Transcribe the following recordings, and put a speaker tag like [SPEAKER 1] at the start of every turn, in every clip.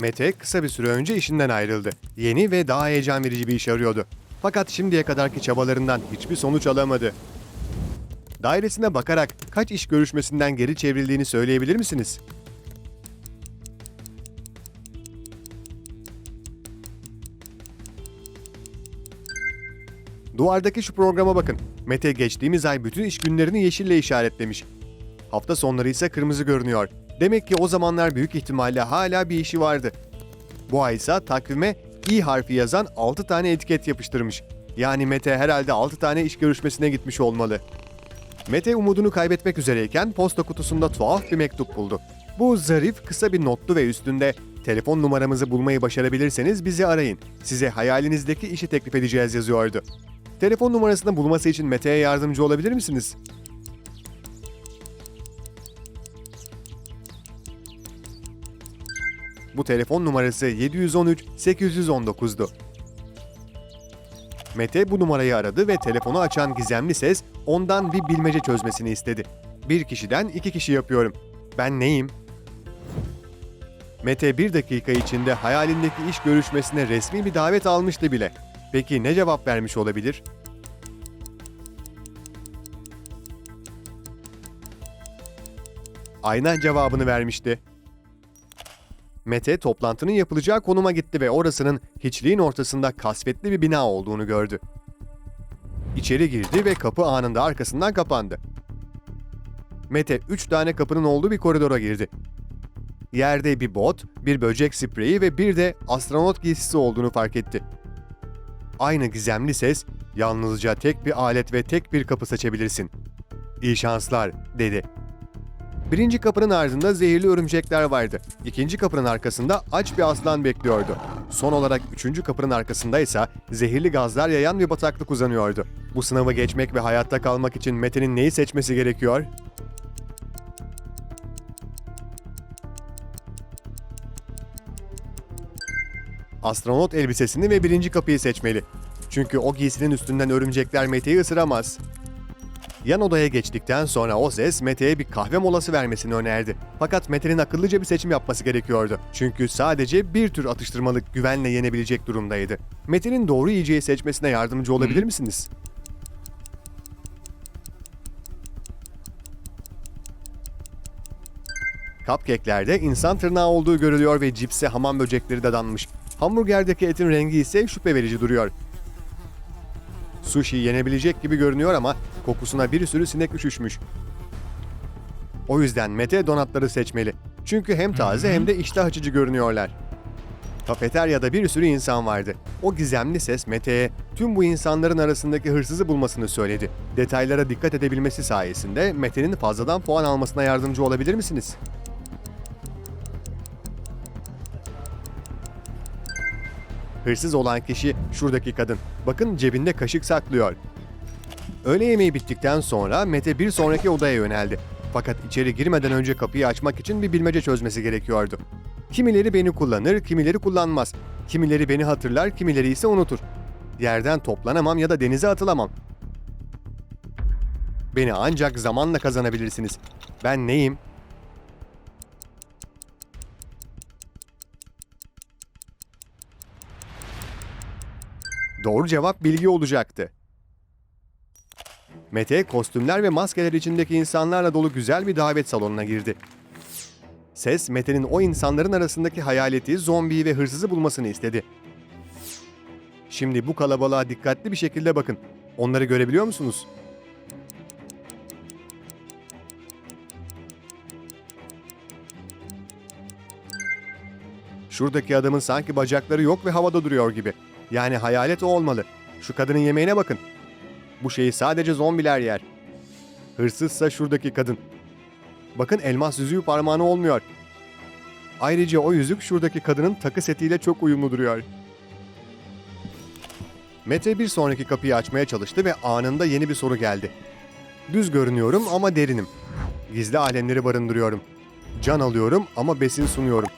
[SPEAKER 1] Mete kısa bir süre önce işinden ayrıldı. Yeni ve daha heyecan verici bir iş arıyordu. Fakat şimdiye kadarki çabalarından hiçbir sonuç alamadı. Dairesine bakarak kaç iş görüşmesinden geri çevrildiğini söyleyebilir misiniz? Duvardaki şu programa bakın. Mete geçtiğimiz ay bütün iş günlerini yeşille işaretlemiş. Hafta sonları ise kırmızı görünüyor. Demek ki o zamanlar büyük ihtimalle hala bir işi vardı. Bu ay ise takvime i harfi yazan 6 tane etiket yapıştırmış. Yani Mete herhalde 6 tane iş görüşmesine gitmiş olmalı. Mete umudunu kaybetmek üzereyken posta kutusunda tuhaf bir mektup buldu. Bu zarif kısa bir nottu ve üstünde telefon numaramızı bulmayı başarabilirseniz bizi arayın. Size hayalinizdeki işi teklif edeceğiz yazıyordu. Telefon numarasını bulması için Mete'ye yardımcı olabilir misiniz? Bu telefon numarası 713 819'du. Mete bu numarayı aradı ve telefonu açan gizemli ses ondan bir bilmece çözmesini istedi. Bir kişiden iki kişi yapıyorum. Ben neyim? Mete bir dakika içinde hayalindeki iş görüşmesine resmi bir davet almıştı bile. Peki ne cevap vermiş olabilir? Ayna cevabını vermişti. Mete toplantının yapılacağı konuma gitti ve orasının hiçliğin ortasında kasvetli bir bina olduğunu gördü. İçeri girdi ve kapı anında arkasından kapandı. Mete üç tane kapının olduğu bir koridora girdi. Yerde bir bot, bir böcek spreyi ve bir de astronot giysisi olduğunu fark etti. Aynı gizemli ses, yalnızca tek bir alet ve tek bir kapı seçebilirsin. İyi şanslar, dedi. Birinci kapının ardında zehirli örümcekler vardı. İkinci kapının arkasında aç bir aslan bekliyordu. Son olarak üçüncü kapının arkasında ise zehirli gazlar yayan bir bataklık uzanıyordu. Bu sınavı geçmek ve hayatta kalmak için Mete'nin neyi seçmesi gerekiyor? Astronot elbisesini ve birinci kapıyı seçmeli. Çünkü o giysinin üstünden örümcekler Mete'yi ısıramaz. Yan odaya geçtikten sonra o ses Mete'ye bir kahve molası vermesini önerdi. Fakat Mete'nin akıllıca bir seçim yapması gerekiyordu. Çünkü sadece bir tür atıştırmalık güvenle yenebilecek durumdaydı. Mete'nin doğru yiyeceği seçmesine yardımcı olabilir misiniz? Cupcake'lerde insan tırnağı olduğu görülüyor ve cipse hamam böcekleri dadanmış. Hamburgerdeki etin rengi ise şüphe verici duruyor. Sushi yenebilecek gibi görünüyor ama kokusuna bir sürü sinek üşüşmüş. O yüzden Mete donatları seçmeli. Çünkü hem taze hem de iştah açıcı görünüyorlar. Kafeteryada bir sürü insan vardı. O gizemli ses Mete'ye tüm bu insanların arasındaki hırsızı bulmasını söyledi. Detaylara dikkat edebilmesi sayesinde Mete'nin fazladan puan almasına yardımcı olabilir misiniz? Hırsız olan kişi şuradaki kadın. Bakın cebinde kaşık saklıyor. Öğle yemeği bittikten sonra Mete bir sonraki odaya yöneldi. Fakat içeri girmeden önce kapıyı açmak için bir bilmece çözmesi gerekiyordu. Kimileri beni kullanır, kimileri kullanmaz. Kimileri beni hatırlar, kimileri ise unutur. Yerden toplanamam ya da denize atılamam. Beni ancak zamanla kazanabilirsiniz. Ben neyim? Doğru cevap bilgi olacaktı. Mete kostümler ve maskeler içindeki insanlarla dolu güzel bir davet salonuna girdi. Ses Mete'nin o insanların arasındaki hayaleti, zombiyi ve hırsızı bulmasını istedi. Şimdi bu kalabalığa dikkatli bir şekilde bakın. Onları görebiliyor musunuz? Şuradaki adamın sanki bacakları yok ve havada duruyor gibi. Yani hayalet o olmalı. Şu kadının yemeğine bakın. Bu şeyi sadece zombiler yer. Hırsızsa şuradaki kadın. Bakın elmas yüzüğü parmağına olmuyor. Ayrıca o yüzük şuradaki kadının takı setiyle çok uyumlu duruyor. Mete bir sonraki kapıyı açmaya çalıştı ve anında yeni bir soru geldi. Düz görünüyorum ama derinim. Gizli alemleri barındırıyorum. Can alıyorum ama besin sunuyorum.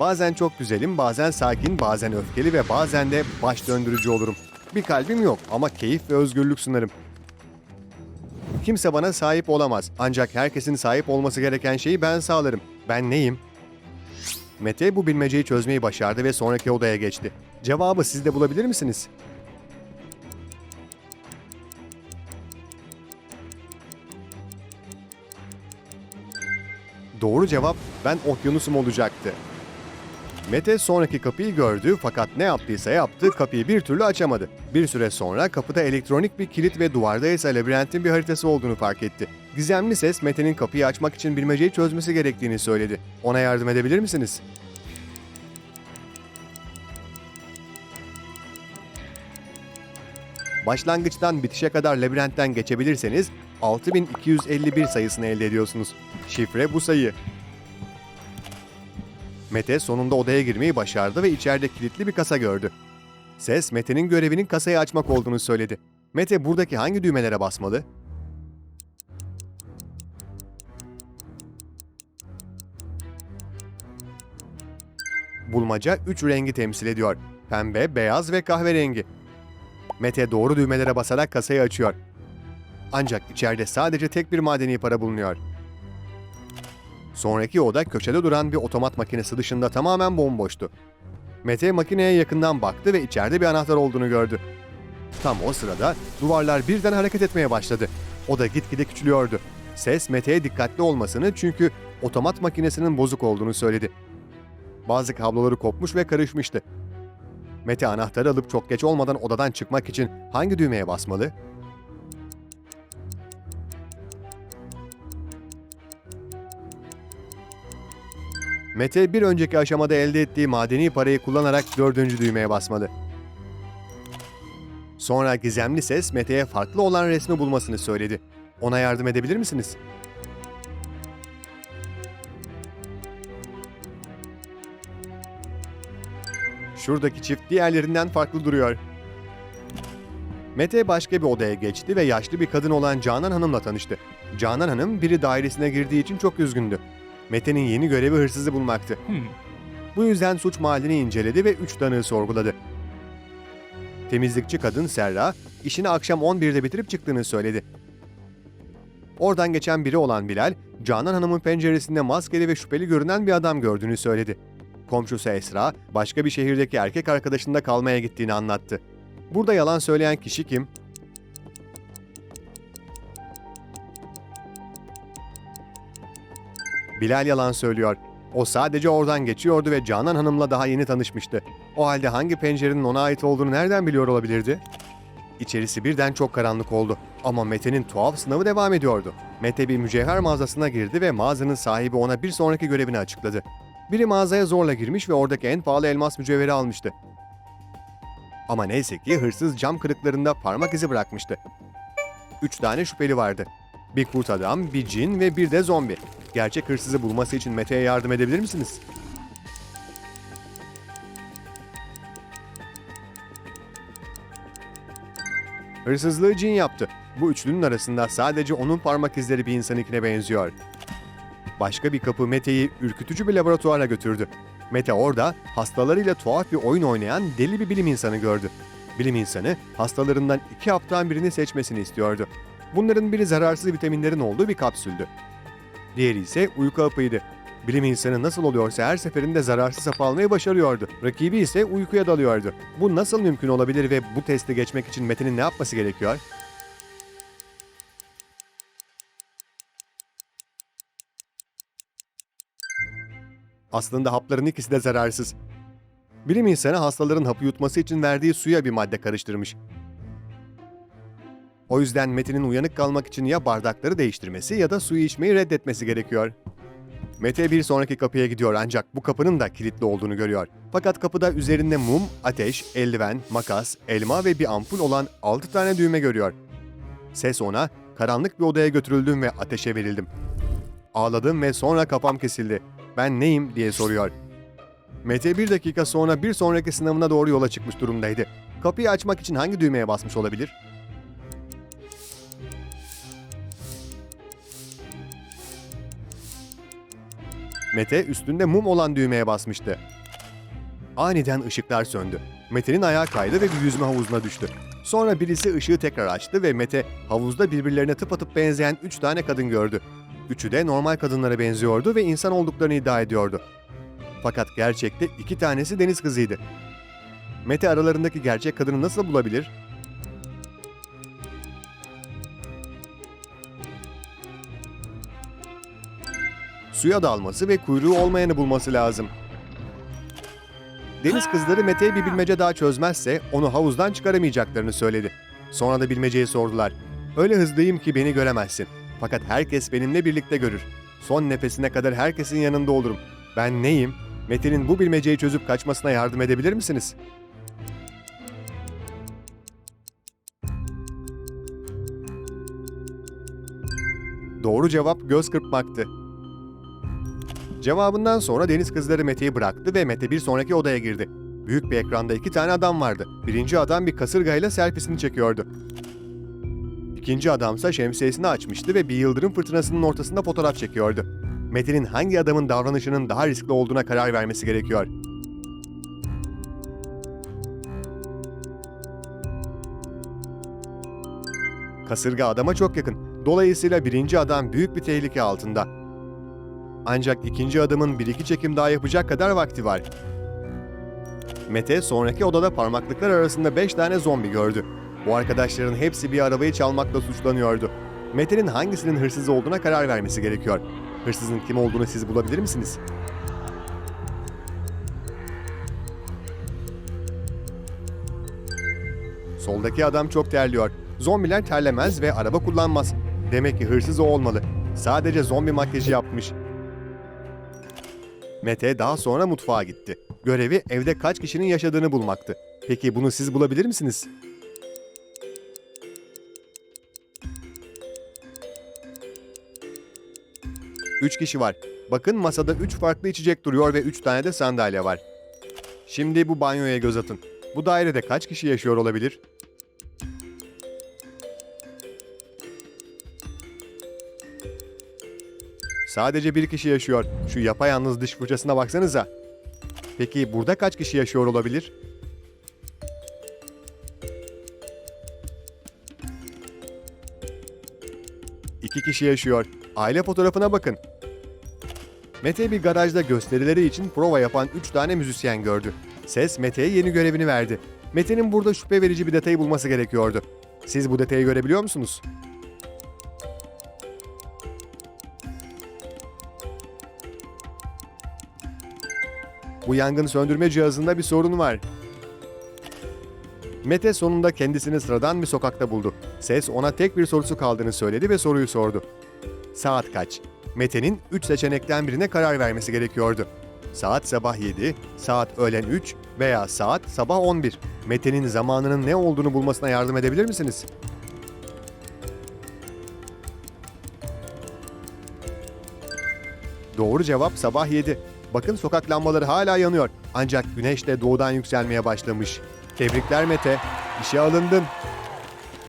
[SPEAKER 1] Bazen çok güzelim, bazen sakin, bazen öfkeli ve bazen de baş döndürücü olurum. Bir kalbim yok ama keyif ve özgürlük sunarım. Kimse bana sahip olamaz. Ancak herkesin sahip olması gereken şeyi ben sağlarım. Ben neyim? Mete bu bilmeceyi çözmeyi başardı ve sonraki odaya geçti. Cevabı siz de bulabilir misiniz? Doğru cevap ben okyanusum olacaktı. Mete sonraki kapıyı gördü fakat ne yaptıysa yaptı kapıyı bir türlü açamadı. Bir süre sonra kapıda elektronik bir kilit ve duvarda ise labirentin bir haritası olduğunu fark etti. Gizemli ses Mete'nin kapıyı açmak için bilmeceyi çözmesi gerektiğini söyledi. Ona yardım edebilir misiniz? Başlangıçtan bitişe kadar labirentten geçebilirseniz 6251 sayısını elde ediyorsunuz. Şifre bu sayı. Mete sonunda odaya girmeyi başardı ve içeride kilitli bir kasa gördü. Ses Mete'nin görevinin kasayı açmak olduğunu söyledi. Mete buradaki hangi düğmelere basmalı? Bulmaca 3 rengi temsil ediyor. Pembe, beyaz ve kahverengi. Mete doğru düğmelere basarak kasayı açıyor. Ancak içeride sadece tek bir madeni para bulunuyor. Sonraki oda köşede duran bir otomat makinesi dışında tamamen bomboştu. Mete makineye yakından baktı ve içeride bir anahtar olduğunu gördü. Tam o sırada duvarlar birden hareket etmeye başladı. Oda gitgide küçülüyordu. Ses Mete'ye dikkatli olmasını çünkü otomat makinesinin bozuk olduğunu söyledi. Bazı kabloları kopmuş ve karışmıştı. Mete anahtarı alıp çok geç olmadan odadan çıkmak için hangi düğmeye basmalı? Mete bir önceki aşamada elde ettiği madeni parayı kullanarak dördüncü düğmeye basmalı. Sonra gizemli ses Mete'ye farklı olan resmi bulmasını söyledi. Ona yardım edebilir misiniz? Şuradaki çift diğerlerinden farklı duruyor. Mete başka bir odaya geçti ve yaşlı bir kadın olan Canan Hanım'la tanıştı. Canan Hanım biri dairesine girdiği için çok üzgündü. Mete'nin yeni görevi hırsızı bulmaktı. Bu yüzden suç mahallini inceledi ve üç tanığı sorguladı. Temizlikçi kadın Serra, işini akşam 11'de bitirip çıktığını söyledi. Oradan geçen biri olan Bilal, Canan Hanım'ın penceresinde maskeli ve şüpheli görünen bir adam gördüğünü söyledi. Komşusu Esra, başka bir şehirdeki erkek arkadaşında kalmaya gittiğini anlattı. Burada yalan söyleyen kişi kim? Bilal yalan söylüyor. O sadece oradan geçiyordu ve Canan Hanım'la daha yeni tanışmıştı. O halde hangi pencerenin ona ait olduğunu nereden biliyor olabilirdi? İçerisi birden çok karanlık oldu. Ama Mete'nin tuhaf sınavı devam ediyordu. Mete bir mücevher mağazasına girdi ve mağazanın sahibi ona bir sonraki görevini açıkladı. Biri mağazaya zorla girmiş ve oradaki en pahalı elmas mücevheri almıştı. Ama neyse ki hırsız cam kırıklarında parmak izi bırakmıştı. Üç tane şüpheli vardı. Bir kurt adam, bir cin ve bir de zombi. Gerçek hırsızı bulması için Mete'ye yardım edebilir misiniz? Hırsızlığı cin yaptı. Bu üçlünün arasında sadece onun parmak izleri bir insanınkine benziyor. Başka bir kapı Mete'yi ürkütücü bir laboratuvara götürdü. Mete orada hastalarıyla tuhaf bir oyun oynayan deli bir bilim insanı gördü. Bilim insanı hastalarından iki haptan birini seçmesini istiyordu. Bunların biri zararsız vitaminlerin olduğu bir kapsüldü. Diğeri ise uyku hapıydı. Bilim insanı nasıl oluyorsa her seferinde zararsız hap almayı başarıyordu. Rakibi ise uykuya dalıyordu. Bu nasıl mümkün olabilir ve bu testi geçmek için Mete'nin ne yapması gerekiyor? Aslında hapların ikisi de zararsız. Bilim insanı hastaların hapı yutması için verdiği suya bir madde karıştırmış. O yüzden Mete'nin uyanık kalmak için ya bardakları değiştirmesi ya da suyu içmeyi reddetmesi gerekiyor. Mete bir sonraki kapıya gidiyor ancak bu kapının da kilitli olduğunu görüyor. Fakat kapıda üzerinde mum, ateş, eldiven, makas, elma ve bir ampul olan 6 tane düğme görüyor. Ses ona, karanlık bir odaya götürüldüm ve ateşe verildim. Ağladım ve sonra kafam kesildi. Ben neyim diye soruyor. Mete bir dakika sonra bir sonraki sınavına doğru yola çıkmış durumdaydı. Kapıyı açmak için hangi düğmeye basmış olabilir? Mete üstünde mum olan düğmeye basmıştı. Aniden ışıklar söndü. Mete'nin ayağı kaydı ve bir yüzme havuzuna düştü. Sonra birisi ışığı tekrar açtı ve Mete havuzda birbirlerine tıpatıp benzeyen üç tane kadın gördü. Üçü de normal kadınlara benziyordu ve insan olduklarını iddia ediyordu. Fakat gerçekte iki tanesi deniz kızıydı. Mete aralarındaki gerçek kadını nasıl bulabilir? Suya dalması ve kuyruğu olmayanı bulması lazım. Deniz kızları Mete'ye bir bilmece daha çözmezse onu havuzdan çıkaramayacaklarını söyledi. Sonra da bilmeceyi sordular. Öyle hızlıyım ki beni göremezsin. Fakat herkes benimle birlikte görür. Son nefesine kadar herkesin yanında olurum. Ben neyim? Mete'nin bu bilmeceyi çözüp kaçmasına yardım edebilir misiniz? Doğru cevap göz kırpmaktı. Cevabından sonra deniz kızları Mete'yi bıraktı ve Mete bir sonraki odaya girdi. Büyük bir ekranda iki tane adam vardı. Birinci adam bir kasırgayla selfiesini çekiyordu. İkinci adamsa şemsiyesini açmıştı ve bir yıldırım fırtınasının ortasında fotoğraf çekiyordu. Mete'nin hangi adamın davranışının daha riskli olduğuna karar vermesi gerekiyor. Kasırga adama çok yakın. Dolayısıyla birinci adam büyük bir tehlike altında. Ancak ikinci adamın bir iki çekim daha yapacak kadar vakti var. Mete sonraki odada parmaklıklar arasında 5 tane zombi gördü. Bu arkadaşların hepsi bir arabayı çalmakla suçlanıyordu. Mete'nin hangisinin hırsız olduğuna karar vermesi gerekiyor. Hırsızın kim olduğunu siz bulabilir misiniz? Soldaki adam çok terliyor. Zombiler terlemez ve araba kullanmaz. Demek ki hırsız o olmalı. Sadece zombi makyajı yapmış. Mete daha sonra mutfağa gitti. Görevi evde kaç kişinin yaşadığını bulmaktı. Peki bunu siz bulabilir misiniz? Üç kişi var. Bakın masada üç farklı içecek duruyor ve üç tane de sandalye var. Şimdi bu banyoya göz atın. Bu dairede kaç kişi yaşıyor olabilir? Sadece bir kişi yaşıyor. Şu yapayalnız dış fırçasına baksanıza. Peki burada kaç kişi yaşıyor olabilir? İki kişi yaşıyor. Aile fotoğrafına bakın. Mete bir garajda gösterileri için prova yapan 3 tane müzisyen gördü. Ses Mete'ye yeni görevini verdi. Mete'nin burada şüphe verici bir detayı bulması gerekiyordu. Siz bu detayı görebiliyor musunuz? Bu yangın söndürme cihazında bir sorun var. Mete sonunda kendisini sıradan bir sokakta buldu. Ses ona tek bir sorusu kaldığını söyledi ve soruyu sordu. Saat kaç? Mete'nin 3 seçenekten birine karar vermesi gerekiyordu. Saat sabah 7, saat öğlen 3 veya saat sabah 11. Mete'nin zamanının ne olduğunu bulmasına yardım edebilir misiniz? Doğru cevap sabah 7. Bakın sokak lambaları hala yanıyor. Ancak güneş de doğudan yükselmeye başlamış. Tebrikler Mete. İşe alındın.